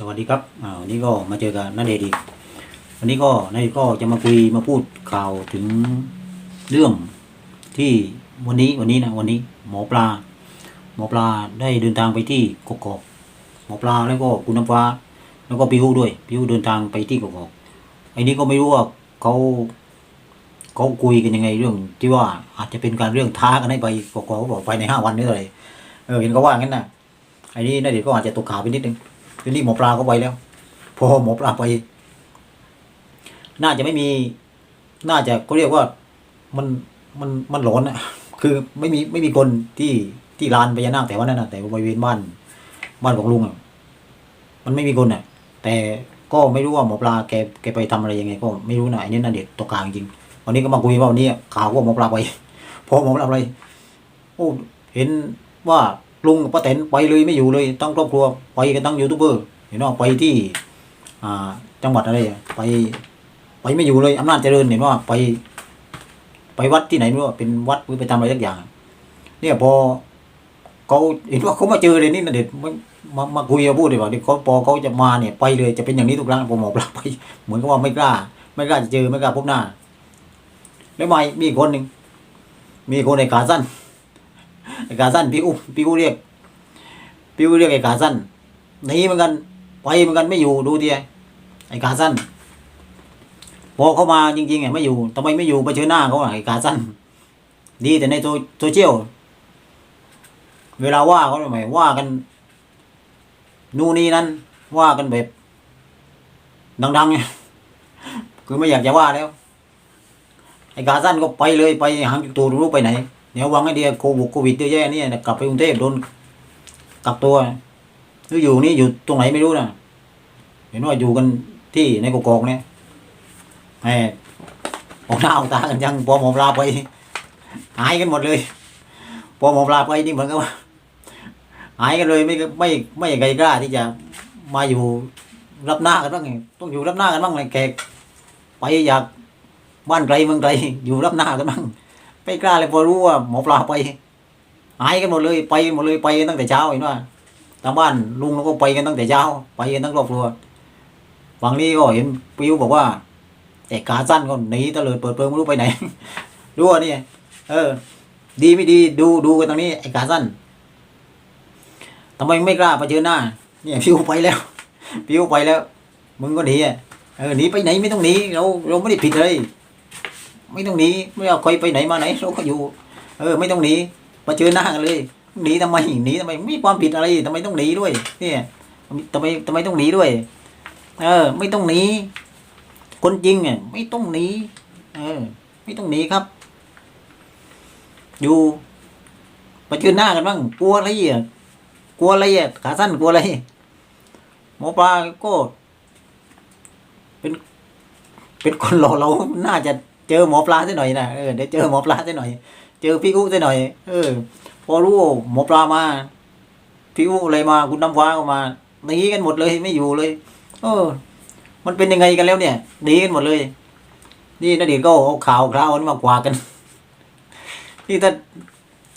สวัสดีครับอ่าวันนี้ก็มาเจอกับนาเดชอีกวันนี้ก็นาเดชน์ก็จะมาคุยมาพูดข่าวถึงเรื่องที่วันนี้วันนี้นะวันนี้หมอปลา หมอปลาได้เดินทางไปที่กกอกหมอปลาแล้วก็คุณน้ำฟ้า แล้วก็พิวด้วยพิวเดินทางไปที่กกอกไอ้นี้ก็ไม่รู้ว่าเขาเขาคุยกันยังไงเรื่อง ที่ว่าอาจจะเป็นการเรื่องท้ากันให้ไปกกอกเขาบอกไปในห้าวันนี่เลยเออเห็นเขาว่างั้นนะไอ้นี่นาเดชก็อาจจะตกข่าวไปนิดนึง ทีนี้หมอปลาก็ไปแล้ว พอหมอปลาไป น่าจะไม่มี น่าจะเขาเรียกว่ามันมันมันหลอนอะคือไม่มีไม่มีคนที่ที่ลานพญานาคแต่ว่านั่นนะแต่บริเวณบ้านบ้านของลุงอะมันไม่มีคนอะแต่ก็ไม่รู้ว่าหมอปลาแกแกไปทำอะไรยังไง ก็ไม่รู้นะอันนี้น่าเด็ดตกกลางจริงวันนี้ก็มาคุยว่าวันนี้ข่าวว่าหมอปลาไปพอหมอปลาไปโอ้เห็นว่า ลุงกับป้าแตนไปเลยไม่อยู่เลยตั้งครอบครัวไปกันตั้งยูทูบเบอร์เห็นว่าไปที่อ่าจังหวัดอะไรไป ไปไม่อยู่เลยอำนาจเจริญเห็นว่าไป ไปวัดที่ไหนไม่รู้เป็นวัดไปทำอะไรสักอย่าง เนี่ยพอเขาเห็นว่าเขามาเจอเลยนี่นะเด็ดมามามาคุยกับพูดดีกว่าเดี๋ยวเขาพอเขาจะมาเนี่ยไปเลยจะเป็นอย่างนี้ทุกครั้งพอหมอปลาไป เหมือนกับว่าไม่กล้า ไม่กล้าจะเจอไม่กล้าพบหน้า แล้วไม่มีอีคนหนึ่งมีคนในขาสั้น ไอ้ขาสั้นพี่อุ้พี่อุ้เรียกพี่อุ้เรียกไอ้ขาสั้นหนีเหมือนกันไปเหมือนกันไม่อยู่ดูทีไอ้ขาสั้นพอเขามาจริงๆอะไม่อยู่ทำไมไม่อยู่ไปเจอหน้าเขาอะไอ้ขาสั้นดีแต่ในโซโซเชียลเวลาว่าเขาทำไมว่ากันนู่นนี่นั่นว่ากันแบบดังๆไงคือไม่อยากจะว่าแล้ว ไอ้ขาสั้นก็ไปเลยไปหางจุดตัวรู้ไปไหน เดี๋ยววังไอเดียโควิดโควิดเยอะแยะเนี่ยกลับไปกรุงเทพโดนกักตัวหรืออยู่นี่อยู่ตรงไหนไม่รู้นะเห็นว่าอยู่กันที่ในกกอกเนี่ยแหมออกหน้าออกตากันยังพอหมอปลาไปหายกันหมดเลยพอหมอปลาไปนี่เหมือนกับว่าหายกันเลยไม่ไม่ไม่ใครกล้าที่จะมาอยู่รับหน้ากันบ้างต้องอยู่รับหน้ากันบ้างเลยแขกไปอยากบ้านไกลเมืองไกลอยู่รับหน้ากันบ้าง ไม่กล้าเลยพอรู้ว่าหมอปลาไปหายกันหมดเลยไปหมดเลยไปตั้งแต่เช้าเห็นว่าทางบ้านลุงเราก็ไปกันตั้งแต่เช้า ไปกันทั้งครอบครัวฝั่งนี้ก็เห็นปิวบอกว่าแต่ขาสั้นก็หนีตะเลิดเปิดเปิงไม่รู้ไปไหนรู้ว่านี่เออ ดีไม่ดีดูดูกันตรงนี้ไอ้ขาสั้นทำไมไม่กล้าไปเจอหน้า เนี่ยพิวไปแล้วพิวไปแล้ว มึงก็หนีอะเออหนีไปไหนไม่ต้องหนีเราเราไม่ได้ผิดเลย ไม่ต้องหนีไม่เอาใครไปไหนมาไหนเราก็อยู่ เออ ไม่ต้องหนีมาเจอหน้ากันเลยหนีทำไมหนีทำไมไม่มีความผิดอะไรทำไมต้องหนีด้วยเนี่ยทำไมทำไมต้องหนีด้วย เออ ไม่ต้องหนีคนจริงอะไม่ต้องหนีเออ ไม่ต้องหนีครับ อยู่มาเจอหน้ากันบ้างกลัวอะไรอะกลัวอะไรอะขาสั้นกลัวอะไรหมอปลาก็ เป็น เป็นคนหล่อเราน่าจะ เจอหมอปลาสักหน่อยนะเออได้เจอหมอปลาสักหน่อย เจอพี่อุ๊สักหน่อย เออ พอรู้หมอปลามาพี่อุอะไรมา คุณน้ำฟ้าก็มาหนีกันหมดเลยไม่อยู่เลย เออ มันเป็นยังไงกันแล้วเนี่ยหนีกันหมดเลย นี่นาเดชก็เอาข่าวคราวนี้มากวากันนี่ถ้า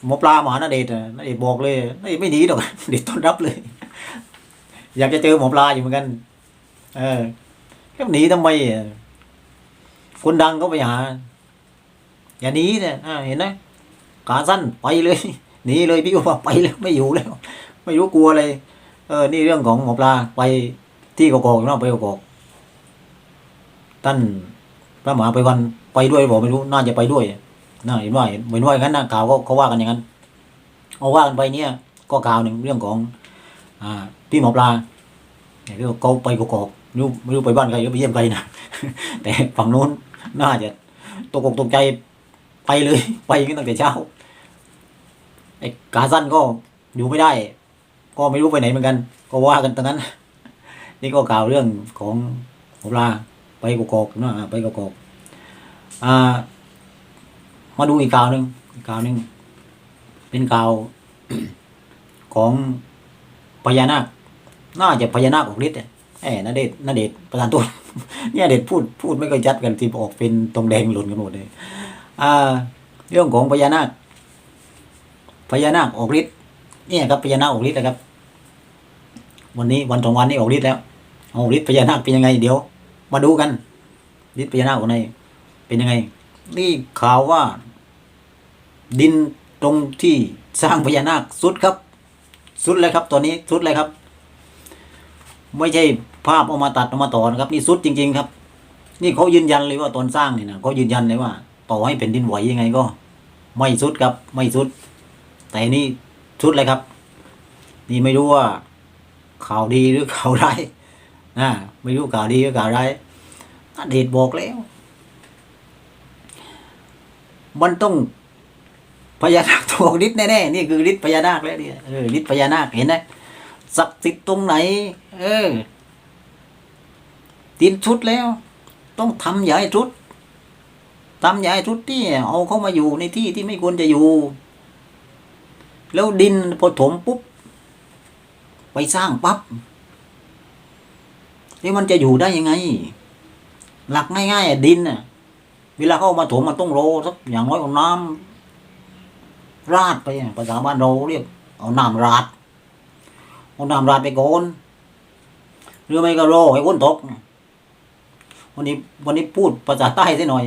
หมอปลามานาเดชนาเดชบอกเลยนาเดชไม่หนีหรอกเดชต้อนรับเลย อยากจะเจอหมอปลาอยู่เหมือนกัน เออแค่หนีทำไมอะ คนดังก็ไปหา อย่าหนีเนี่ยเห็นไหมขาสั้นไปเลยหนีเลยพี่ก็ว่าไปแล้วไม่อยู่แล้ว ไม่รู้กลัวอะไร เออ นี่เรื่องของหมอปลาไปที่กอกๆนะไปกอกๆท่านพระมหาไปวันไปด้วยบอกไม่รู้น่าจะไปด้วยน่าเห็นว่าเห็นเห็นว่าอย่างนั้นนะข่าวก็เขาว่ากันอย่างนั้นเอาว่ากันไปเนี่ย ก็ข่าวหนึ่งเรื่องของ อ่า พี่หมอปลาเนี่ยเรื่องเขาไปกอกๆไม่รู้ไม่รู้ไปบ้านใครหรือไปเยี่ยมใครนะแต่ฝั่งนู้น น่าจะตกอกตกใจไปเลย ไปกันตั้งแต่เช้าไอ้กาสั้นก็อยู่ไม่ได้ ก็ไม่รู้ไปไหนเหมือนกัน ก็ว่ากันตรงนั้น นี่ก็ข่าวเรื่องของหมอปลาไปกอกๆนะไปกอกๆอ่า มาดูอีกข่าวหนึ่งอีกข่าวหนึ่งเป็นข่าวของพญานาค น่าจะพญานาคออกฤทธิ์ แหมนาเดชนาเดชประธานตัวเนี่ยเด็ดพูดพูดไม่ค่อยชัดกันที่ออกเป็นตรงแดงหล่นกันหมดเลยอ่า เรื่องของพญานาคพญานาคออกฤทธิ์เนี่ยครับพญานาคออกฤทธิ์นะครับ วันนี้วันสองวันนี้ออกฤทธิ์แล้วเอาฤทธิ์พญานาคเป็นยังไงเดี๋ยว มาดูกันฤทธิ์พญานาคของในเป็นยังไง นี่ข่าวว่า ดินตรงที่สร้างพญานาคสุดครับ สุดเลยครับตัวนี้สุดเลยครับ ไม่ใช่ ภาพเอามาตัดเอามาต่อนะครับ นี่สุดจริง ๆ ครับ นี่เขายืนยันเลยว่าตอนสร้างนี่นะเขายืนยันเลยว่า ต่อให้เป็นดินไหวยังไงก็ ไม่สุดครับไม่สุด แต่นี่สุดเลยครับ นี่ไม่รู้ว่าข่าวดีหรือข่าวร้ายนะไม่รู้ข่าวดีหรือข่าวร้ายอดีตบอกแล้ว มันต้องพญานาคถูกฤทธิ์แน่ๆนี่คือฤทธิ์พญานาคแล้วเนี่ยเออฤทธิ์พญานาคเห็นไหมศักดิ์สิทธิ์ตรงไหน เออ ตินชุดแล้ว ต้องทำย่าให้ชุดทำย่าให้ชุดที่เอาเข้ามาอยู่ในที่ที่ไม่ควรจะอยู่ แล้วดินพอถมปุ๊บ ไปสร้างปับ๊บนี่มันจะอยู่ได้ยังไง หลักง่ายๆดินน่ะ เวลาเขาเอามาถมมันต้องโรสักอย่างน้อยเอาน้ำราดไปภาษาบ้านเราเรียกเอาน้ำราดเอาน้ำราดไปก่อนหรือไม่ก็โรให้อ้นตก วันนี้วันนี้พูดภาษาใต้สัหน่อย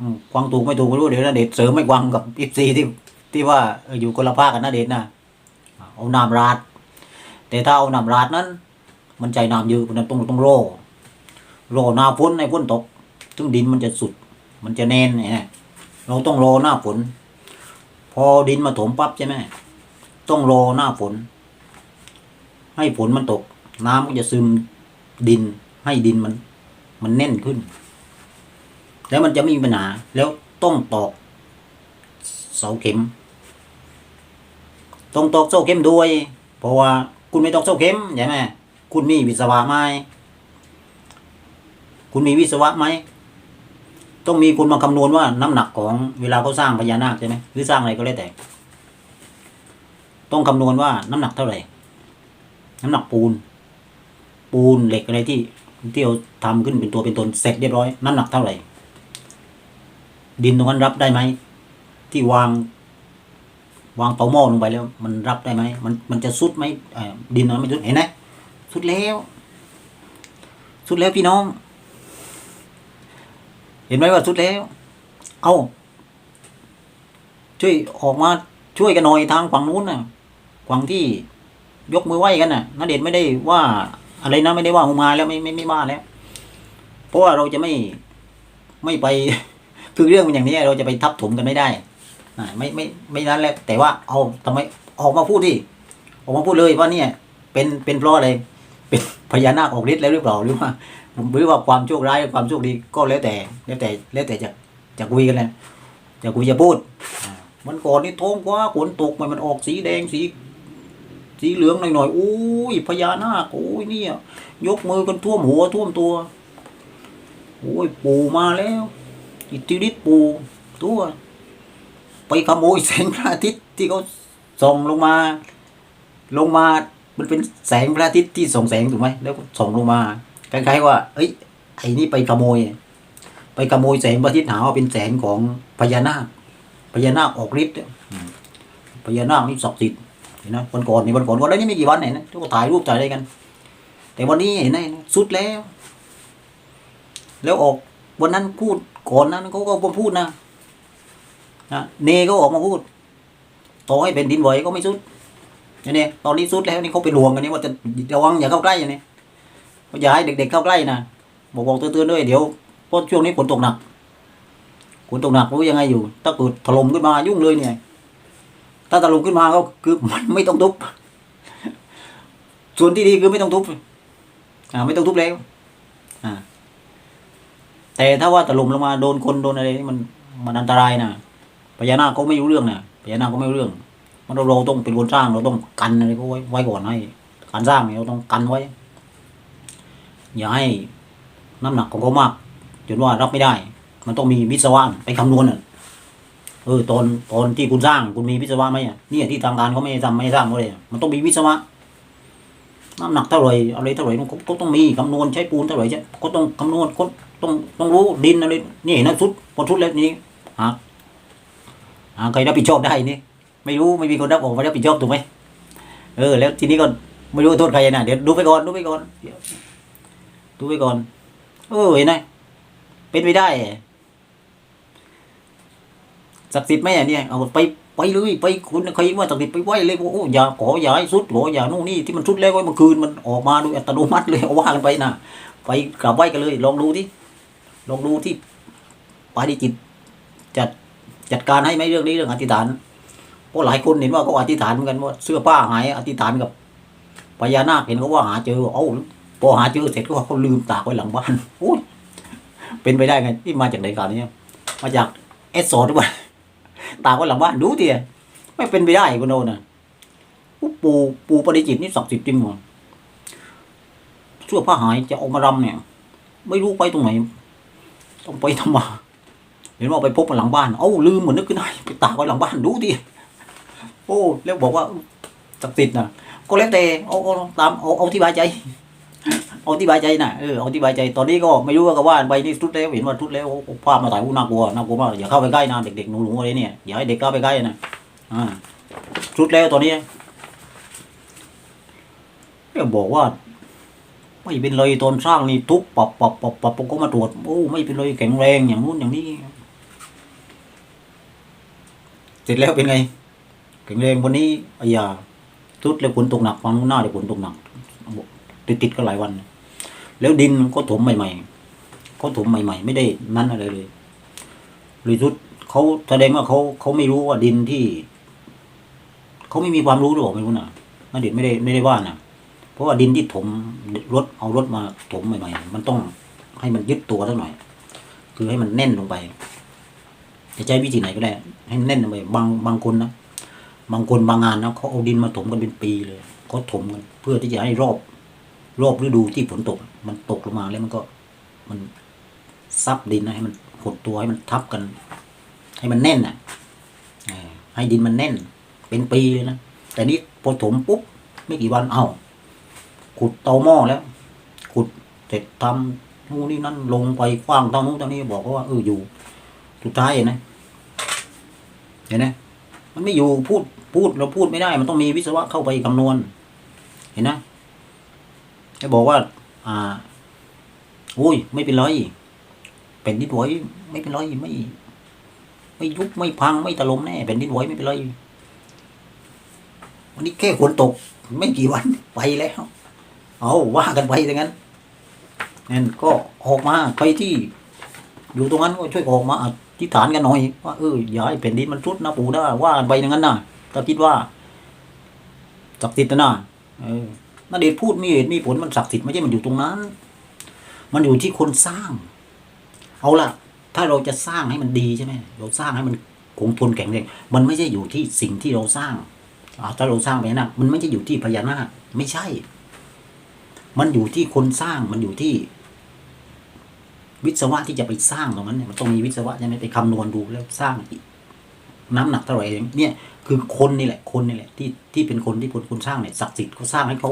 อืมกวางถูกไม่ถูกไม่รู้เดี๋ยวนะเดชเสริมไม่กวางกับอิฟซีที่ที่ว่าอยู่คนละภาคกันนะเดชนะเอาน้ำราดแต่ถ้าเอาน้ำราดนั้น มันใจน้ำเยอะมันต้องต้องโรโรหน้าฝนในฝนตกถึงดินมันจะสุด มันจะแน่นเนี่ยเราต้องรอหน้าฝน พอดินมาถมปั๊บใช่ไหมต้องรอหน้าฝน ให้ฝนมันตก น้ำก็จะซึมดิน ให้ดินมัน มันแน่นขึ้น แล้วมันจะไม่มีปัญหา แล้วต้องตอกเสาเข็ม ต้องตอกเสาเข็มด้วย เพราะว่าคุณไม่ตอกเสาเข็มใช่ไหมคุณมีวิศวะไหมคุณมีวิศวะไหมต้องมีคุณมาคำนวณว่าน้ำหนักของเวลาเขาสร้างพญานาคใช่ไหมหรือสร้างอะไรก็แล้วแต่ ต้องคำนวณว่าน้ำหนักเท่าไหร่ น้ำหนักปูน ปูนเหล็กอะไรที่ ที่เราทำขึ้นเป็นตัวเป็นตนเสร็จเรียบร้อยน้ำหนักเท่าไหร่ ดินตรงนั้นรับได้ไหมที่วางวางเตาหม้อลงไปแล้ว มันรับได้ไหมมันมันจะสุดไหมดินมันไม่สุดเห็นไหมสุดแล้ว สุดแล้วพี่น้อง เห็นไหมว่าสุดแล้ว เอาช่วยออกมาช่วยกันหน่อยทางฝั่งนู้นนะฝั่งที่ยกมือไหว้กันน่ะนเดชไม่ได้ว่า อะไรนะไม่ได้ว่ามึงมาแล้วไม่ไม่ไม่ว่าแล้วเพราะว่าเราจะไม่ไม่ไปคือเรื่องมันอย่างนี้เราจะไปทับถมกันไม่ได้อ่าไม่ไม่ไม่นั้นแล้วแต่ว่าเอาทำไมออกมาพูดที่ออกมาพูดเลยว่าเนี่ยเป็นเป็นเพราะอะไรเป็นพญานาคออกฤทธิ์แล้วหรือเปล่าหรือว่าหรือว่าความโชคร้ายความโชคดีก็แล้วแต่แล้วแต่แล้วแต่จะจะคุยกันเลยจะคุยจะพูดมันก่อนนี่ท้องกว่าฝนตกมันมันออกสีแดงสี สีเหลืองหน่อยๆอุ้ยพญานาคโอ้ยเนี่ย ยกมือกันท่วมหัวท่วมตัวโอ้ยปู่มาแล้วอิทธิฤทธิ์ปู่ตัวไปขโมยแสงพระอาทิตย์ที่เขาส่องลงมา ลงมา มันเป็นแสงพระอาทิตย์ที่ส่องแสงถูกไหมแล้วก็ส่องลงมาคล้ายๆว่า เอ้ยไอ้นี่ไปขโมย ไปขโมยแสงพระอาทิตย์หาว่าเป็นแสงของพญานาคพญานาคออกฤทธิ์พญานาคนี่ศักดิ์สิทธิ์ เห็นไหมวันก่อนนี่วันก่อนวันนี้ไม่กี่วันไหนนะที่เขาถ่ายรูปถ่ายอะไรกัน แต่วันนี้เห็นไหมสุดแล้ว แล้วออกวันนั้นพูดก่อนนั้นเขาก็พูดนะนะเนก็ออกมาพูดต่อให้เป็นดินไหวก็ไม่สุดอย่างนี้ตอนนี้สุดแล้วนี่เขาไปลวงกันนี่ว่าจะระวังอย่าเข้าใกล้อย่างนี้อย่าให้เด็กๆเข้าใกล้นะบอกบอกเตือนๆด้วยเดี๋ยวเพราะช่วงนี้ฝนตกหนักฝนตกหนักรู้ยังไงอยู่ ถ้าเกิดถล่มขึ้นมายุ่งเลยเนี่ย ถ้าถล่มขึ้นมาก็คือมันไม่ต้องทุบส่วนที่ดีคือไม่ต้องทุบอ่า ไม่ต้องทุบแล้วอ่า แต่ถ้าว่าถล่มลงมาโดนคนโดนอะไรนี่มันมันอันตรายนะพญานาคก็ไม่รู้เรื่องนะพญานาคก็ไม่รู้เรื่อง มันเราต้องเป็นคนสร้างเราต้องกันอะไรก็ไว้ไว้ก่อนให้ การสร้างเนี่ยเราต้องกันไว้ อย่าให้น้ำหนักของเขามากจนว่ารับไม่ได้ มันต้องมีวิศวะไปคำนวณน่ะ เออตอนตอนที่คุณสร้างคุณมีวิศวะไหมอะเนี่ยที่ทางการเขาไม่ให้ทำไม่สร้างเขาเลยมันต้องมีวิศวะน้ำหนักเท่าไหร่อะไรเท่าไหร่ก็ก็ต้องมีคำนวณใช้ปูนเท่าไหร่ใช่ก็ต้องคำนวณก็ต้องต้องรู้ดินอะไรนี่นะสุดพอทุดแล้วนี่หาหาใครรับผิดชอบได้นี่ไม่รู้ไม่มีคนรับออกมารับผิดชอบถูกไหมเออ แล้วทีนี้ก็ไม่รู้โทษใครนะเดี๋ยวดูไปก่อนดูไปก่อนเดี๋ยวดูไว้ก่อนเออเห็นไหมเป็นไปได้ ศักดิ์สิทธิ์ไหมอะเนี่ยเอาไปไปเลยไปคุณใครว่าศักดิ์สิทธิ์ไปไหวเลยว่าโอ้อย่าขออย่าให้สุดขออย่านู่นนี่ที่มันสุดแล้วไว้เมื่อคืนมันออกมาโดยอัตโนมัติเลยเอาว่ากันไปนะไปกราบไหว้กันเลย ลองดูที่ลองดูที่ปาดิจิตจัดจัดการให้ไหมเรื่องนี้เรื่องอธิษฐานเพราะหลายคนเห็นว่าเขาอธิษฐานเหมือนกันว่าเสื้อผ้าหายอธิษฐานกับพญานาคเห็นเขาว่าหาเจอเอ้าพอหาเจอเสร็จก็เขาลืมตากไว้หลังบ้านโอ้ยเป็นไปได้ไงที่มาจากไหนกันเนี่ยมาจากเอสโซหรือเปล่า ตากไว้หลังบ้านดูเถี่ยไม่เป็นไปได้คุณโนนะปูปูปฏิจิตนี่ศักดิ์สิทธิ์จริงหมดเสื้อผ้าหายจะออกมารำเนี่ย ไม่รู้ไปตรงไหน ต้องไปทำมาเห็นว่าไปพบมาหลังบ้านเอ้าลืมเหมือนนึกขึ้นได้ไปตากไว้หลังบ้านดูดิโอ้แล้วบอกว่าศักดิ์สิทธิ์นะก็แล้วแต่เอาเอาตามเอาเอาที่บายใจ เอาที่บายใจนะเออเอาที่บายใจตอนนี้ก็ไม่รู้ว่าก็ว่าไปนี่ทุดแล้วเห็นว่าทุดแล้วภาพมาถ่ายอู้น่ากลัวน่ากลัวมากอย่าเข้าไปใกล้นะเด็กๆหนูๆอะไรเนี่ยอย่าให้เด็กเข้าไปใกล้นะอ่าทุดแล้วตอนนี้เนี่ยบอกว่าไม่เป็นเลยตอนสร้างนี่ทุบปรับปรับปรับปรับก็มาตรวจโอ้ไม่เป็นเลยแข็งแรงอย่างนู้นอย่างนี้เสร็จแล้วเป็นไงแข็งแรงวันนี้อายาทุดแล้วฝนตกหนักฟังหน้าเดี๋ยวฝนตกหนัก ติดติดๆก็หลายวัน แล้วดินก็ถมใหม่ๆเขาถมใหม่ ๆ ไม่ได้นั้นอะไรเลยหรือทุดเขาแสดงว่าเขาเขาไม่รู้ว่าดินที่เขาไม่มีความรู้หรือเปล่าไม่รู้นะนั่นเด็ดไม่ได้ไม่ได้ว่านะเพราะว่าดินที่ถมรถเอารถมาถมใหม่ ๆ มันต้องให้มันยึดตัวสักหน่อย คือให้มันแน่นลงไปจะใช้วิธีไหนก็ได้ ให้แน่นลงไปบางบางคนนะบางคนบางงานนะเขาเอาดินมาถมกันเป็นปีเลยเขาถมกันเพื่อที่จะให้รอบ รอบฤดูที่ฝนตก มันตกลงมาแล้วมันก็มันซับดินนะให้มันหดตัวให้มันทับกัน ให้มันแน่นอะให้ดินมันแน่น เป็นปีเลยนะแต่นี้พอถมปุ๊บไม่กี่วันเอ้าขุดเตาหม้อแล้ว ขุดเสร็จทำนู่นนี่นั่นลงไปกว้างเท่านู้นเท่านี้บอกว่าเอออยู่สุดท้ายเห็นไหมเห็นไหมมันไม่อยู่พูดพูดเราพูดไม่ได้ มันต้องมีวิศวะเข้าไปคำนวณ เห็นนะ จะบอกว่า อ่าโอ้ย ไม่เป็นไรเป็นดินไหวไม่เป็นไรไม่ ไม่ยุบไม่พังไม่ถล่มแน่เป็นดินไหวไม่เป็นไรวันนี้แค่ฝนตก ไม่กี่วันไปแล้ว เอาว่ากันไปอย่างนั้นนั่นก็ออกมาใครที่ อยู่ตรงนั้นก็ช่วยออกมาอธิษฐานกันหน่อยว่าเอออย่าให้แผ่นดินมันทรุดนะปู่นะว่ากันไปอย่างนั้นนะถ้าคิดว่าศักดิ์สิทธิ์นะนะเออ นาเดชพูดมีเหตุมีผลมันศักดิ์สิทธิ์ไม่ใช่มันอยู่ตรงนั้น มันอยู่ที่คนสร้าง เอาล่ะ ถ้าเราจะสร้างให้มันดีใช่ไหมเราสร้างให้มันคงทนแข็งแรงมันไม่ใช่อยู่ที่สิ่งที่เราสร้างถ้าเราสร้างไปนะมันไม่ใช่อยู่ที่พญานาคไม่ใช่ มันอยู่ที่คนสร้างมันอยู่ที่ วิศวะที่จะไปสร้างตรงนั้นเนี่ยมันต้องมีวิศวะใช่ไหมไปคำนวณดูแล้วสร้างน้ำหนักเท่าไหร่เองเนี่ย คือคนนี่แหละ คนนี่แหละ ที่ที่เป็นคนที่คนคนสร้างเนี่ยศักดิ์สิทธิ์เขาสร้างให้เขา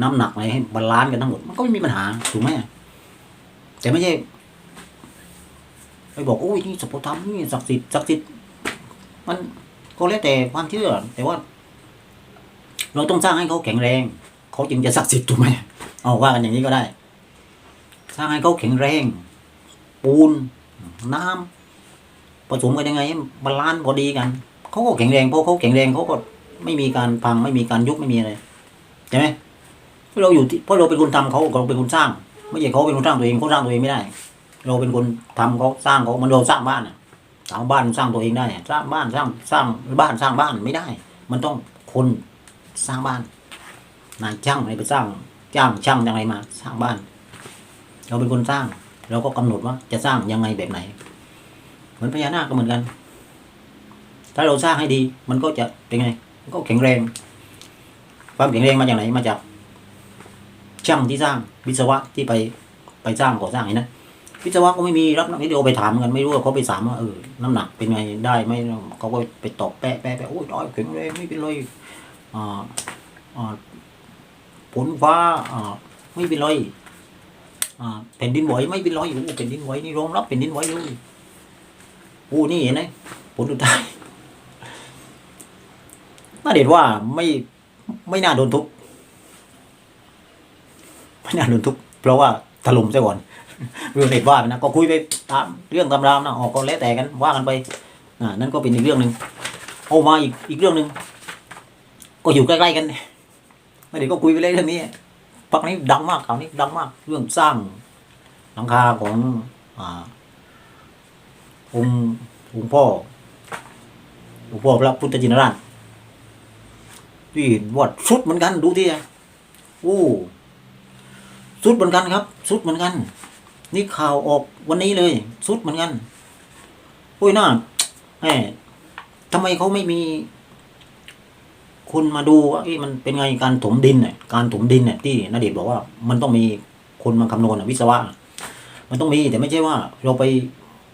น้ำหนักอะไรให้บาลานซ์กันทั้งหมด มันก็ไม่มีปัญหาถูกไหมแต่ไม่ใช่ไปบอกโอ้ยนี่สัพพธรรมนี่ศักดิ์สิทธิ์ศักดิ์สิทธิ์มันก็แล้วแต่ความเชื่อแต่ว่า เราต้องสร้างให้เขาแข็งแรงเขาจึงจะศักดิ์สิทธิ์ถูกไหมเอาว่ากันอย่างนี้ก็ได้ สร้างให้เขาแข็งแรง ปูน น้ำผสมกันยังไงให้บาลานซ์พอดีกันเขาก็แข็งแรงเพราะเขาแข็งแรงเขาก็ไม่มีการพังไม่มีการยุบไม่มีอะไรใช่ไหม เพราะเราอยู่ที่เพราะเราเป็นคนทำเขาเราเป็นคนสร้าง ไม่ใช่เขาเป็นคนสร้างตัวเองเขาสร้างตัวเองไม่ได้ เราเป็นคนทำเขาสร้างเขามันเราสร้างบ้านอะสร้างบ้านสร้างตัวเองได้สร้างบ้านสร้างสร้างบ้านสร้างบ้านไม่ได้ มันต้องคนสร้างบ้านนายช่างอะไรไปสร้างจ้างช่างยังไงมา สร้างบ้าน เราเป็นคนสร้าง เราก็กำหนดว่าจะสร้างยังไงแบบไหน เหมือนพญานาคก็เหมือนกัน ถ้าเราสร้างให้ดี มันก็จะเป็นไงก็แข็งแรง ความแข็งแรงมาจากไหนมาจาก ช่างที่สร้างวิศวะที่ไปไปสร้างก่อสร้างเห็นนะวิศวะก็ไม่มีรับนักนิยมไปถามกันไม่รู้ว่าเขาไปถามว่าเออน้ำหนักเป็นไงได้ไหมเขาก็ไปตอบแปะแปะแปะโอ้ยได้แข็งแรงไม่เป็นไรอ่าอ่าผลฟ้าอ่าไม่เป็นไรอ่าแผ่นดินไหวไม่เป็นไรโอ้แผ่นดินไหวนี่รองรับแผ่นดินไหวเลยโอ้นี่เห็นไหมผลสุดท้ายน่าเด็ดว่าไม่ไม่น่าโดนทุบ ไม่น่าโดนทุบเพราะว่าถล่มซะก่อนเรื่องเด็ดว่าไปนะก็คุยไปตามเรื่องตำรามนะออกก็แล้วแต่กันว่ากันไปอ่านั่นก็เป็นอีกเรื่องหนึ่งเอามาอีกอีกเรื่องหนึ่งก็อยู่ใกล้ๆกันไม่ได้ก็คุยไปเลยเรื่องนี้พักนี้ดังมากข่าวนี้ดังมาก เรื่องสร้างหลังคาของอ่าองค์องค์พ่อองค์พ่อพระพุทธจินราชที่วัดสุดเหมือนกันดูที่โอ้ สุดเหมือนกันครับ สุดเหมือนกัน นี่ข่าวออกวันนี้เลย สุดเหมือนกันโอ้ยน่าแหมทำไมเขาไม่มี คนมาดูว่าเอ้มันเป็นไงการถมดินเนี่ยการถมดินเนี่ยที่นาเดชบอกว่า มันต้องมีคนมาคำนวณวิศวะ มันต้องมีแต่ไม่ใช่ว่า เราไป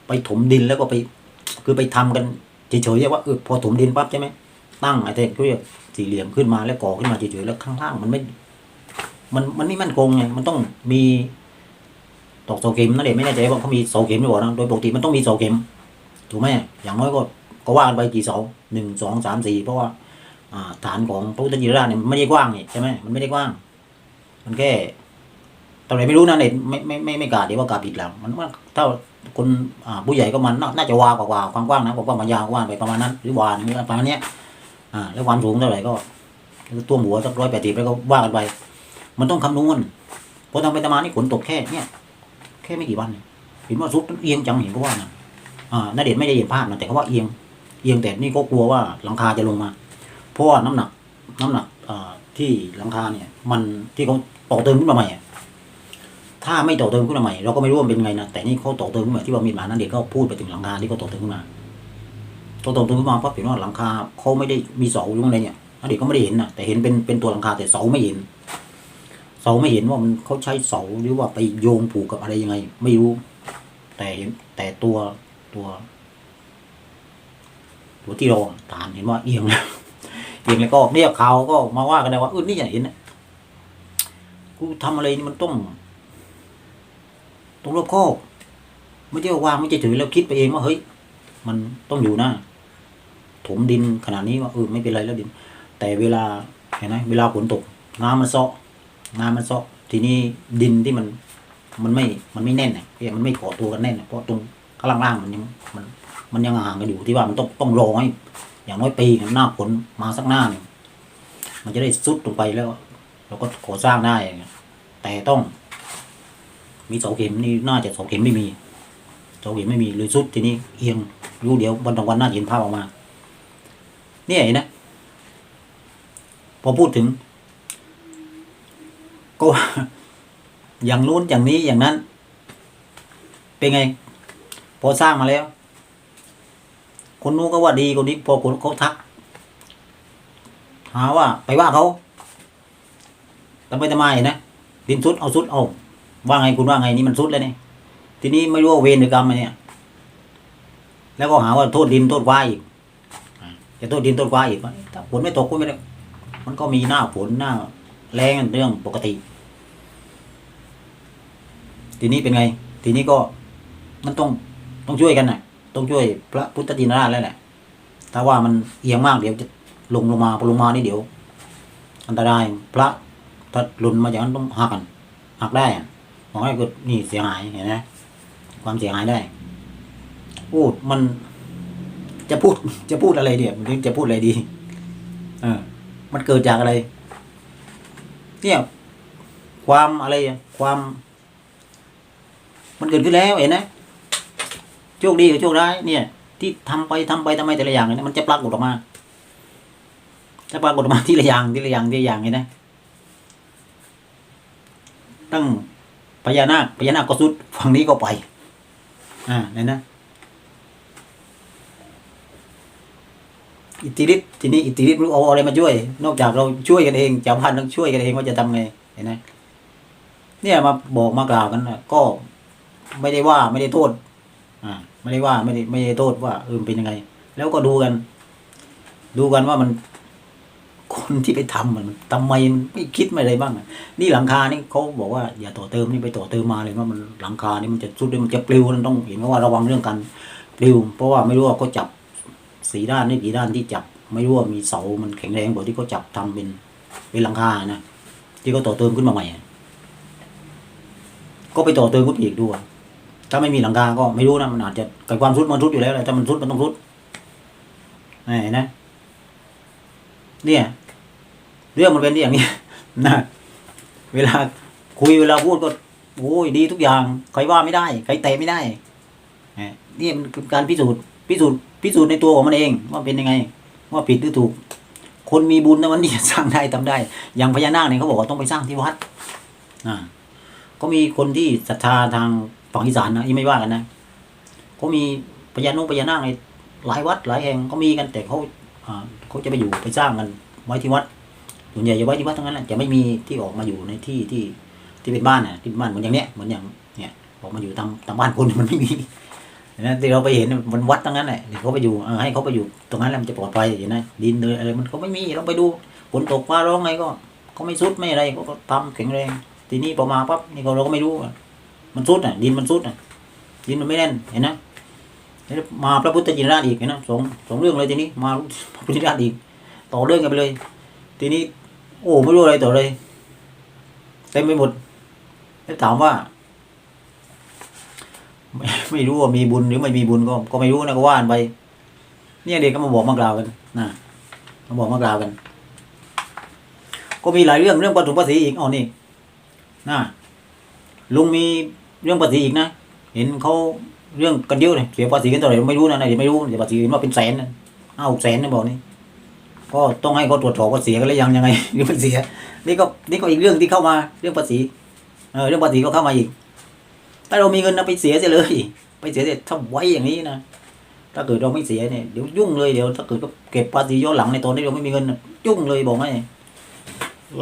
ไปถมดินแล้วก็ไป คือไปทำกันเฉยๆว่าเออพอถมดินปั๊บใช่ไหมตั้งไอ้เทเขาเรียกสี่เหลี่ยมขึ้นมาแล้วก่อขึ้นมาเฉยๆแล้วข้างล่างมันไม่ มันมันไม่มั่นคงไงมันต้องมีตอกเสาเข็มนั่นเองไม่แน่ใจว่าเขามีเสาเข็มหรือเปล่านะโดยปกติมันต้องมีเสาเข็มถูกไหมอย่างน้อยก็ก็ว่ากันไปกี่เสาหนึ่งสองสามสี่เพราะว่าอ่าฐานของพระพุทธจิราชเนี่ยไม่ได้กว้างนี่ใช่ไหมมันไม่ได้กว้าง มันแค่ตอนไหนไม่รู้นะเน็ตไม่ไม่ไม่ไม่กล้าเดี๋ยวว่ากล้าผิดแล้วมันว่าถ้าคนอ่าผู้ใหญ่ก็มันน่าน่าจะวากว่าความกว้างนะความกว้างมันยาวกว้างไปประมาณนั้น หรือวานประมาณเนี้ยอ่าแล้วความสูงเท่าไหร่ก็ตัวหัวสักร้อยแปดสิบแล้วก็ว่ากันไป มันต้องคำนวณเพราะทำไปทำมานี่ฝนตกแค่เนี่ยแค่ไม่กี่วันเห็นว่าซุดเอียงจังเห็นก็ว่านะอ่านาเดชน์ไม่ได้เห็นภาพนะแต่เขาว่าเอียงเอียงแต่นี่ก็กลัวว่าหลังคาจะลงมา เพราะว่าน้ำหนัก น้ำหนักอ่าที่หลังคาเนี่ย มันที่เขาต่อเติมขึ้นมาใหม่ถ้าไม่ต่อเติมขึ้นมาใหม่เราก็ไม่รู้ว่ามันเป็นไงนะแต่นี่เขาต่อเติมขึ้นมาที่ว่ามีหมานั้นเด็กก็พูดไปถึงหลังคาที่เขาต่อเติมขึ้นมาต่อเติมขึ้นมาเพราะเห็นว่าหลังคาเขาไม่ได้มีเสาหรืออะไรเนี่ยนันเด็กก็ไม่ได้เห็นนะแต่เห็นเป็นเป็นตัวหลังคาแต่เสาไม่เห็น เสาไม่เห็นว่ามันเขาใช้เสาหรือว่าไปโยงผูกกับอะไรยังไง ไม่รู้ แต่เห็นแต่ตัวตัว ตัวที่รองฐานเห็นว่าเอียงแล้วเอียงแล้วก็เรียเขาก็มาว่ากันได้ว่าเออนี่อย่างเห็นกูทำอะไรนี่มันต้องต้องรอบคอบไม่ใช่ว่าวางไม่ใช่ถือแล้วคิดไปเองว่าเฮ้ยมันต้องอยู่นะถมดินขนาดนี้ว่าเออไม่เป็นไรแล้วดิน แต่เวลาเห็นไหมเวลาฝนตกน้ำมันเซาะ น้ำมันเซาะทีนี้ดินที่มันมันไม่มันไม่แน่นเนี่ยมันไม่เกาะตัวกันแน่นน่ะเพราะตรงข้างล่างๆมันยังมันมันยังห่างกันอยู่ที่ว่ามันต้องต้องรอให้อย่างน้อยปีหนึ่งหน้าฝนมาสักหน้าหนึ่งมันจะได้ซุดลงไปแล้วเราก็ก่อสร้างได้ แต่ต้อง มีเสาเข็มนี่น่าจะเสาเข็มไม่มีเสาเข็มไม่มีเลยซุดทีนี้เอียงรู้เดี๋ยววันตรงวันน้าจะเห็นภาพออกมา เนี่ยนะพอพูดถึง ก็ อย่างนู้นอย่างนี้อย่างนั้น เป็นไง พอสร้างมาแล้ว คนนู้นก็ว่าดีคนนี้พอคนเขาทัก หาว่า ไปว่าเขาทำไมทำไมนะดินสุดเอาสุดเอาว่าไงคุณว่าไงนี่มันสุดแล้วเนี่ยทีนี้ไม่รู้ว่าเวรหรือกรรมอะไรเนี่ย แล้วก็หาว่าโทษดินโทษฟ้าอีกจะโทษดินโทษฟ้าอีกถ้าฝนไม่ตกก็ไม่ได้มันก็มีหน้าฝนหน้าแรงเรื่องปกติ ทีนี้เป็นไง ทีนี้ก็มันต้องต้องช่วยกันน่ะต้องช่วยพระพุทธจินราชแล้วแหละถ้าว่ามันเอียงมากเดี๋ยวจะลงลงมาพอลงมานี่เดี๋ยว อันตรายพระถ้าหลุนมาอย่างนั้นต้องหักกันหักได้อะมองให้ก็นี่เสียหายเห็นไหมความเสียหายได้พูดมันจะพูดจะพูดอะไรเดี๋ยวมันจะพูดอะไรดี เออ มันเกิดจากอะไร เนี่ย ความอะไรความ มันเกิดขึ้นแล้วเห็นไหมโชคดีกับโชคร้ายเนี่ย ที่ทำไปทำไปทำไมแต่ละอย่างเนี่ยมันจะปรากฏออกมาจะปรากฏออกมาทีละอย่างทีละอย่างทีละอย่างเห็นไหมตั้งพญานาคพญานาคก็สุดฝั่งนี้ก็ไป อ่าเนี่ยนะอิทธิฤทธิ์ทีนี้อิทธิฤทธิ์รู้เอาอะไรมาช่วย นอกจากเราช่วยกันเองชาวบ้านต้องช่วยกันเองว่าจะทำไงเห็นไหมเนี่ยมาบอกมากล่าวกันนะก็ ไม่ได้ว่าไม่ได้โทษ อ่า ไม่ได้ว่าไม่ได้ไม่ได้โทษว่าเออเป็นยังไง แล้วก็ดูกัน ดูกันว่ามันคนที่ไปทำมันทำไมมันไม่คิดไม่อะไรบ้าง นี่หลังคานี่เขาบอกว่าอย่าต่อเติมนี่ไปต่อเติมมาเลยว่ามันหลังคานี่มันจะสุดเลยมันจะปลิวมันต้องเห็นว่าระวังเรื่องการปลิว เพราะว่าไม่รู้ว่าเขาจับสีด้านนี่กี่ด้านที่จับ ไม่รู้ว่ามีเสามันแข็งแรงกว่าที่เขาจับทำเป็นเป็นหลังคานะที่เขาต่อเติมขึ้นมาใหม่ก็ไปต่อเติมกุฏิอีกด้วย ถ้าไม่มีหลังคาก็ไม่รู้นะมันอาจจะเกิดความทุดมันทุดอยู่แล้วแหละถ้ามันทุดมันต้องทุดเห็นนะ เนี่ย เรื่องมันเป็นอย่างนี้นะเวลาคุยเวลาพูดก็โอ้ยดีทุกอย่างใครว่าไม่ได้ใครเตะไม่ได้เนี่มันคือการพิสูจน์พิสูจน์พิสูจน์ในตัวของมันเอง ว่าเป็นยังไง ว่าผิดหรือถูก คนมีบุญนะมันนี่สร้างได้ทำได้ อย่างพญานาคเนี่ยเขาบอกว่าต้องไปสร้างที่วัดอ่าก็มีคนที่ศรัทธาทาง ฝั่งอีสานนะอีไม่ว่ากันนะก็มีพญานุพญานาคในหลายวัดหลายแห่งก็มีกันแต่เขาเขาจะไปอยู่ไปสร้างกันไว้ที่วัดส่วนใหญ่จะไว้ที่วัดทั้งนั้นแหละจะไม่มีที่ออกมาอยู่ในที่ที่ที่เป็นบ้านน่ะที่บ้านเหมือนอย่างเนี้ยเหมือนอย่างเนี่ยออกมาอยู่ตามตามบ้านคนมันไม่มีนะที่เราไปเห็นมันวัดทั้งนั้นแหละเดี๋ยวเขาไปอยู่ให้เขาไปอยู่ตรงนั้นแหละมันจะปลอดภัยเห็นไหมดินเลยอะไรมันก็ไม่มีเราไปดูฝนตกฟ้าร้องไงก็เขาไม่ซุดไม่อะไรเขาก็ทำแข็งแรงทีนี้พอมาปั๊บนี่เราก็ไม่รู้ มันซุดอะดินมันซุดอะดินมันไม่แน่นเห็นนะมาพระพุทธจินราชอีกเห็นนะสองสองเรื่องเลยทีนี้มาพระพุทธจินราชอีก ต่อเรื่องกันไปเลย ทีนี้ โอ้ไม่รู้อะไรต่อเลยเต็มไปหมดแล้วถามว่า ไม่ไม่รู้ว่ามีบุญหรือไม่มีบุญก็ ก็ไม่รู้นะก็ว่านไปเนี่ยเด็กก็มาบอกมากล่าวกันนะมาบอกมากล่าวกัน ก็มีหลายเรื่องเรื่องปฐมภาษีอีกอ๋อนี่นะลุงมี เรื่องภาษีอีกนะ เห็นเขาเรื่องกันเยอะเลยเสียภาษีกันเท่าไหร่ไม่รู้นะนะเดี๋ยวไม่รู้เดี๋ยวภาษีเห็นว่าเป็นแสนนะห้าหกแสนนะบอกนี่ก็ต้องให้เขาตรวจสอบว่าเสียกันแล้วยังยังไงหรือไม่เสีย นี่ก็นี่ก็อีกเรื่องที่เข้ามาเรื่องภาษีเออเรื่องภาษีก็เข้ามาอีกถ้าเรามีเงินนะไปเสียเสียเลย ไปเสียเสียถ้าไว้อย่างนี้นะถ้าเกิดเราไม่เสียเนี่ยเดี๋ยวยุ่งเลยเดี๋ยวถ้าเกิดเก็บภาษีย้อนหลังในตอนที่เราไม่มีเงินยุ่งเลยบอกให้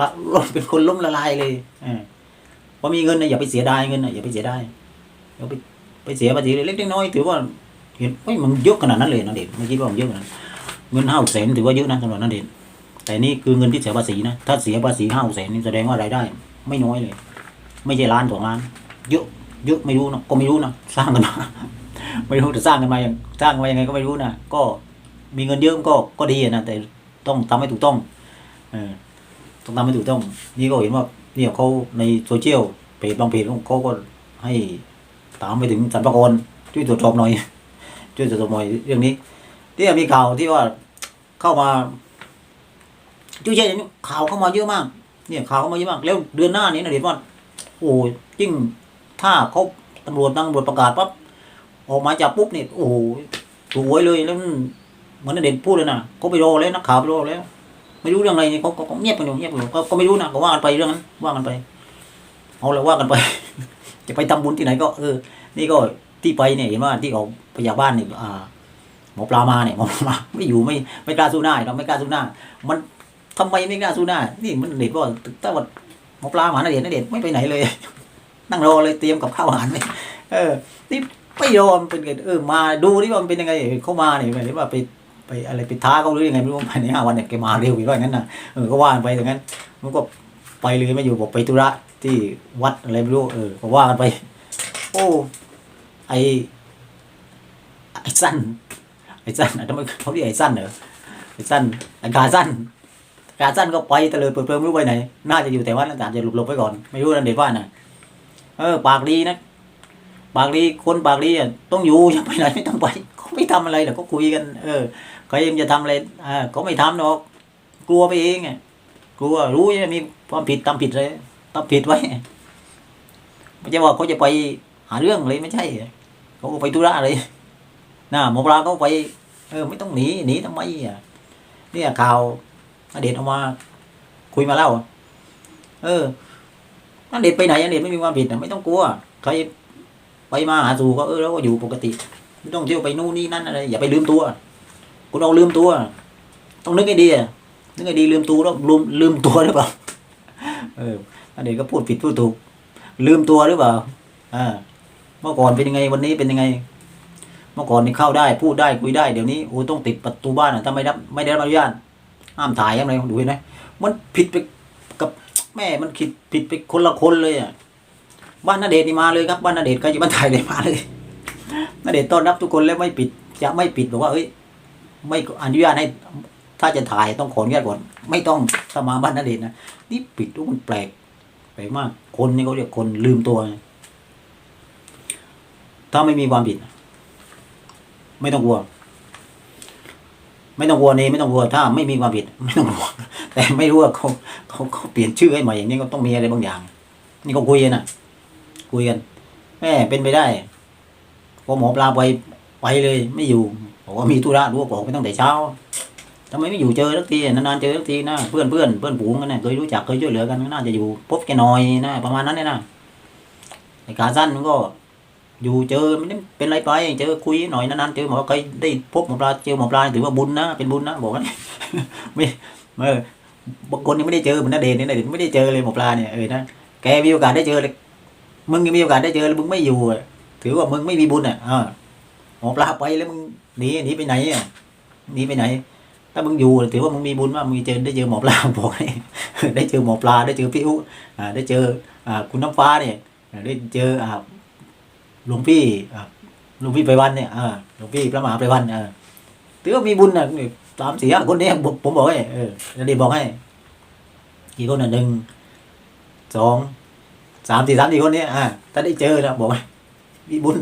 ละเราเป็นคนล้มละลายเลยออพ อมีเงินนะอย่าไปเสียดายเงินนะอย่าไปเสียดายอย่าไปไปเสียภาษีเล็กๆน้อยๆถือว่าเห็นเฮ้ยมันเยอะขนาดนั้นเลยนะเด็กไม่คิดว่ามันเยอะขนาดเงินห้าแสนถือว่าเยอะนะสำหรับนั้นเด็กแต่นี่คือเงินที่เสียภาษีนะถ้าเสียภาษีห้าแสนนี่แสดงว่ารายได้ ไม่น้อยเลย ไม่ใช่ล้านสองล้าน เยอะเยอะไม่รู้นะก็ไม่รู้นะสร้างกันมาไม่รู้จะสร้างกันมาอย่างสร้างมายังไงก็ไม่รู้นะก็มีเงินเยอะก็ก็ดีนะแต่ต้องทำให้ถูกต้องเออต้องทำให้ถูกต้อง นี่ก็เห็นว่า เนี่ยเขาในโซเชียลเพจบางเพจเขาก็ให้ตามไปถึงสรรพากรช่วยตรวจสอบหน่อยช่วยตรวจสอบหน่อยเรื่องนี้ที่มีข่าวที่ว่าเข้ามาช่วยใช่างนี้ข่าวเข้ามาเยอะมาก เนี่ยข่าวเข้ามาเยอะมาก แล้วเดือนหน้านี้นะเด็ดว่าโอ้ยยิ่งถ้าเขาตำรวจตั้งตำรวจประกาศปั๊บออกมาจับปุ๊บเนี่ยโอ้โหถูกหวยเลยแล้วมันเหมือนเด่นพูดเลยนะเขาไปรอแล้วนักข่าวไปรอแล้ว ไม่รู้เรื่องอะไรเนี่ยเขาเขาเงียบกันอยู่เงียบกันอยู่ก็ก็ไม่รู้นะก็ว่ากันไปเรื่องนั้นว่ากันไปเอาเลยว่ากันไป จะไปทำบุญที่ไหนก็เออ นี่ก็ที่ไปเนี่ยเห็นว่าที่เขาพยาบ้านเนี่ยอ่าหมอปลามาเนี่ยหมอปลามาไม่อยู่ไม่ไม่กล้าสู้หน้าเราไม่กล้าสู้หน้า มันทำไมไม่กล้าสู้หน้า นี่มันเด็ดว่าถ้าว่าหมอปลามาณเดชน์ณเดชน์ไม่ไปไหนเลย นั่งรอเลยเตรียมกับข้าวอาหารเลยเออ นี่ไม่รอมันเป็นไงเออมาดูนี่ว่ามันเป็นยังไงเขามาเนี่ยหรือว่าไป ไปอะไรไปท้าเขาหรือยังไงไม่รู้ภายในห้าวันเนี่ยแกมาเร็วอยู่ว่าอย่างนั้นนะเออก็ว่านไปอย่างนั้น มันก็ไปเลยไม่อยู่บอกไปธุระที่วัดอะไรไม่รู้เออก็ว่ากันไป โอ้ไอไอสั้นไอสั้นอะทำไมเขาเรียกไอสั้นเหรอไอสั้นไอกาสั้นกาสั้นก็ไปตะเลยเปิดเผยไม่รู้ไปไหน น่าจะอยู่แต่ว่าน่าจะหลบหลบๆไว้ก่อน ไม่รู้นั่นเด็ดว่าน่ะเออ ปากดีนะปากดีคนปากดีอะต้องอยู่อย่าไปไหนไม่ต้องไปเขาไม่ทำอะไรหรอกเขาคุยกัน เออ ใครยังจะทำอะไรอ่าเขาไม่ทำหรอกกลัวไปเองไงกลัวรู้ว่ามีความผิดทำผิดเลยทำผิดไว้ไม่ใช่ว่าเขาจะไปหาเรื่องเลยไม่ใช่เขาก็ไปธุระเลยนะหมอปลาเขาไปเออไม่ต้องหนีหนีทำไมอะเนี่ยข่าวอดีตออกมา คุยมาแล้วเออนันเด็ดไปไหนอันเด็ดไม่มีความผิดนะไม่ต้องกลัวใครไปมาหาสู่ก็เออแล้วก็อยู่ปกติ ไม่ต้องเที่ยวไปนู่นนี่นั่นอะไรอย่าไปลืมตัว คุณเอาลืมตัว ต้องนึกให้ดีอะนึกให้ดีลืมตัวแล้วลืมลืมตัวหรือเปล่าเอออันเด็กก็พูดผิดพูดถูก ลืมตัวหรือเปล่าอ่าเมื่อก่อนเป็นยังไงวันนี้เป็นยังไง เมื่อก่อนนี่เข้าได้พูดได้คุยได้เดี๋ยวนี้โอ้ต้องติดประตูบ้านอะถ้าไม่ได้ไม่ได้รับอนุญาตห้ามถ่ายอะไรดูเห็นไหมมันผิดไปกับแม่มันผิดผิดไปคนละคนเลยอะบ้านนาเดชน์นี่มาเลยครับบ้านนาเดชน์ใครจะมาถ่ายเลยมาเลยนาเดชต้อนรับทุกคนแล้วไม่ปิดจะไม่ปิดบอกว่าเอ้ย ไม่อนุญาตให้ถ้าจะถ่ายต้องขออนุญาตก่อนไม่ต้องถ้ามาบ้านนาเดชน์นะนี่ปิดทุกมันแปลกแปลกมาก คนนี่เขาเรียกคนลืมตัว ถ้าไม่มีความผิด ไม่ต้องกลัว ไม่ต้องกลัวนี่ไม่ต้องกลัวถ้าไม่มีความผิด ไม่ต้องกลัวแต่ไม่รู้ว่าเขาเขาเขาเปลี่ยนชื่อให้ใหม่อย่างนี้ก็ต้องมีอะไรบางอย่าง นี่ก็คุยกันนะคุยกันแม่เป็นไปได้พอหมอปลาไปไปเลย ไม่อยู่ บอกว่ามีธุระรู้ว่าบอกไปตั้งแต่เช้าทำไมไม่อยู่เจอสักทีนานๆเจอสักทีนะเพื่อนเพื่อนเพื่อนฝูงกันนะเคยรู้จักเคยช่วยเหลือกันน่าจะอยู่พบแกหน่อยนะประมาณนั้นเลยนะไอ้ขาสั้นมันก็ อยู่เจอไม่ได้เป็นไรไป เจอคุยหน่อยนานๆเจอหมอเคยได้พบหมอปลาเจอหมอปลาถือว่าบุญนะเป็นบุญนะบอกว่าไม่เออบางคนยังไม่ได้เจอเหมือนนาเดนนี่นาเดนไม่ได้เจอเลยหมอปลาเนี่ยเออนะแกมีโอกาสได้เจอเลยมึงยังมีโอกาสได้เจอแล้วมึงไม่อยู่ถือว่ามึงไม่มีบุญอะออหม อปลาไปแล้วมึงหนีหนีไปไหนอะหนีไปไหน ถ้ามึงอยู่ถือว่ามึงมีบุญว่ากมึงเจอได้เจอหมอปลาบอกให้ได้เจอหมอปลาได้เจอพี่อุ๊ได้เจอคุณน้ำฟ้าเนี่ยได้เจอหลวงพี่หลวงพี่ไปวันเนี่ยหลวงพี่พระมหาไปวันถือว่ามีบุญนะสามสี่คนนี้ผมบอกให้เออแล้วดีบอกให้กี่คนน่ะหนึ่งสองสามสี่สามสี่คนนี้อ่าถ้าได้เจอนะบอกให้มีบุญ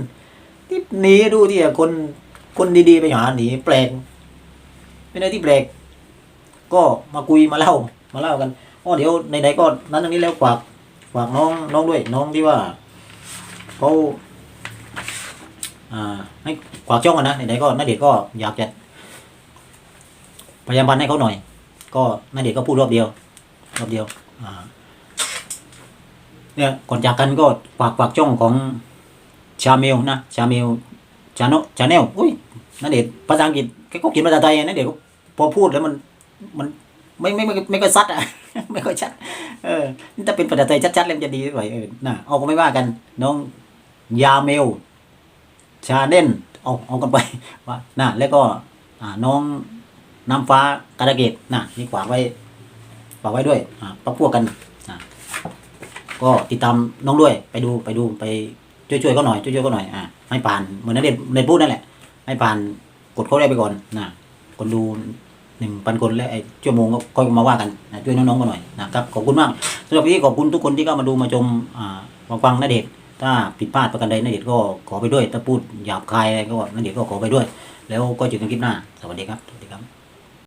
ที่หนีดูที่คนคนดีๆไปหาหนีแปลกเป็นอะไรที่แปลก ก็มาคุยมาเล่า มาเล่ากันอ๋อเดี๋ยวในไหนๆก็นั้นตรงนี้แล้วฝากฝากน้องน้องด้วยน้องที่ว่าเขาอ่าให้ฝากช่องกันนะไหนๆก็นาเดชน์ก็อยากจะพยายามบันให้เขาหน่อย ก็นาเดชน์ก็พูดรอบเดียวรอบเดียว อ่า เนี่ยก่อนจากกันก็ฝากฝากช่องของ ชาเมลนะชาเมลชาโนชาแนลอุ้ยนาเดชน์ภาษาอังกฤษแกก็เขียนภาษาไทยนะเดี๋ยวพอพูดแล้วมันมันไม่ไม่ไม่ไม่ค่อยซัดอะไม่ค่อยชัด เออนี่ถ้าเป็นภาษาไทยชัดๆเลยมันจะดีไปเออน่ะเอาก็ไม่ว่ากัน น้องยาเมลชาเน่นเอาเอากันไปว่าน่ะแล้วก็อ่าน้องน้ำฟ้าการะเกดน่ะนี่ฝากไว้ฝากไว้ด้วยอ่าปักพวกกันอะก็ติดตามน้องด้วยไปดูไปดูไป ช่วยช่วยๆเขาหน่อยช่วยช่วยๆเขาหน่อยอ่าให้ผ่านเหมือนนั่นเด็ในพูดนั่นแหละ ให้ผ่านกดเขาได้ไปก่อนนะคนดูหนึ่งพันคนแล้วไอ้ชั่วโมงก็ค่อยมาว่ากันนะช่วยน้องๆกันหน่อยนะครับขอบคุณมากสำหรับวันนี้ขอบคุณทุกคนที่เข้ามาดูมาชมอ่ามาฟังนาเดชน์ถ้าผิดพลาดประการใดนาเดชน์ก็ขอไปด้วย ถ้าพูดหยาบคายอะไรก็นาเดชน์ก็ขอไปด้วย แล้วก็เจอกันคลิปหน้า สวัสดีครับสวัสดีครับ